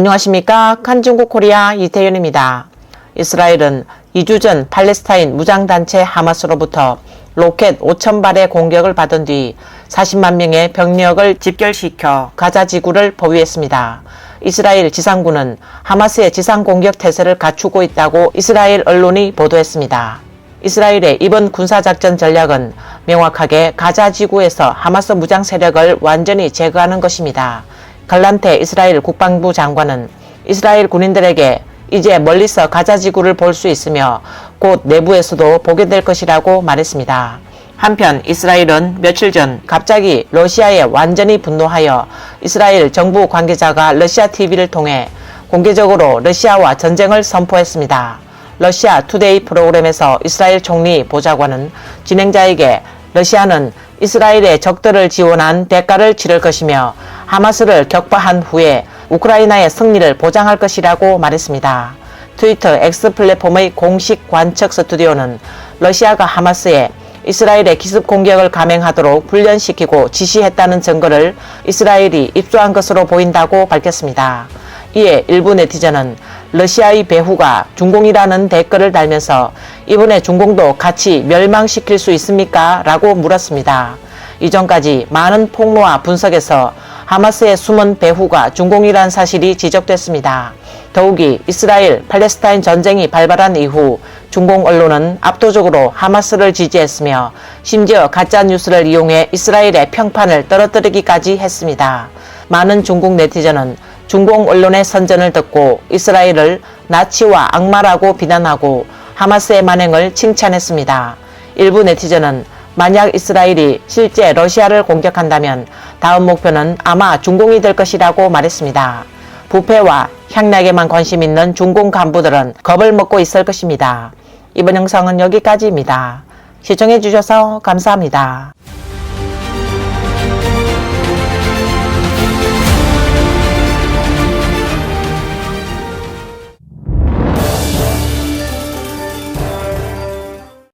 안녕하십니까. 칸중국 코리아 이태윤입니다. 이스라엘은 2주 전 팔레스타인 무장단체 하마스로부터 로켓 5,000발의 공격을 받은 뒤 40만 명의 병력을 집결시켜 가자 지구를 포위했습니다. 이스라엘 지상군은 하마스의 지상 공격 태세를 갖추고 있다고 이스라엘 언론이 보도했습니다. 이스라엘의 이번 군사작전 전략은 명확하게 가자 지구에서 하마스 무장 세력을 완전히 제거하는 것입니다. 갈란테 이스라엘 국방부 장관은 이스라엘 군인들에게 이제 멀리서 가자 지구를 볼 수 있으며 곧 내부에서도 보게 될 것이라고 말했습니다. 한편 이스라엘은 며칠 전 갑자기 러시아에 완전히 분노하여 이스라엘 정부 관계자가 러시아 TV를 통해 공개적으로 러시아와 전쟁을 선포했습니다. 러시아 투데이 프로그램에서 이스라엘 총리 보좌관은 진행자에게 러시아는 이스라엘의 적들을 지원한 대가를 치를 것이며 하마스를 격파한 후에 우크라이나의 승리를 보장할 것이라고 말했습니다. 트위터 X 플랫폼의 공식 관측 스튜디오는 러시아가 하마스에 이스라엘의 기습 공격을 감행하도록 훈련시키고 지시했다는 증거를 이스라엘이 입수한 것으로 보인다고 밝혔습니다. 이에 일부 네티즌은 러시아의 배후가 중공이라는 댓글을 달면서 이번에 중공도 같이 멸망시킬 수 있습니까? 라고 물었습니다. 이전까지 많은 폭로와 분석에서 하마스의 숨은 배후가 중공이란 사실이 지적됐습니다. 더욱이 이스라엘 팔레스타인 전쟁이 발발한 이후 중공 언론은 압도적으로 하마스를 지지했으며 심지어 가짜 뉴스를 이용해 이스라엘의 평판을 떨어뜨리기까지 했습니다. 많은 중국 네티즌은 중공 언론의 선전을 듣고 이스라엘을 나치와 악마라고 비난하고 하마스의 만행을 칭찬했습니다. 일부 네티즌은 만약 이스라엘이 실제 러시아를 공격한다면 다음 목표는 아마 중공이 될 것이라고 말했습니다. 부패와 향락에만 관심 있는 중공 간부들은 겁을 먹고 있을 것입니다. 이번 영상은 여기까지입니다. 시청해주셔서 감사합니다.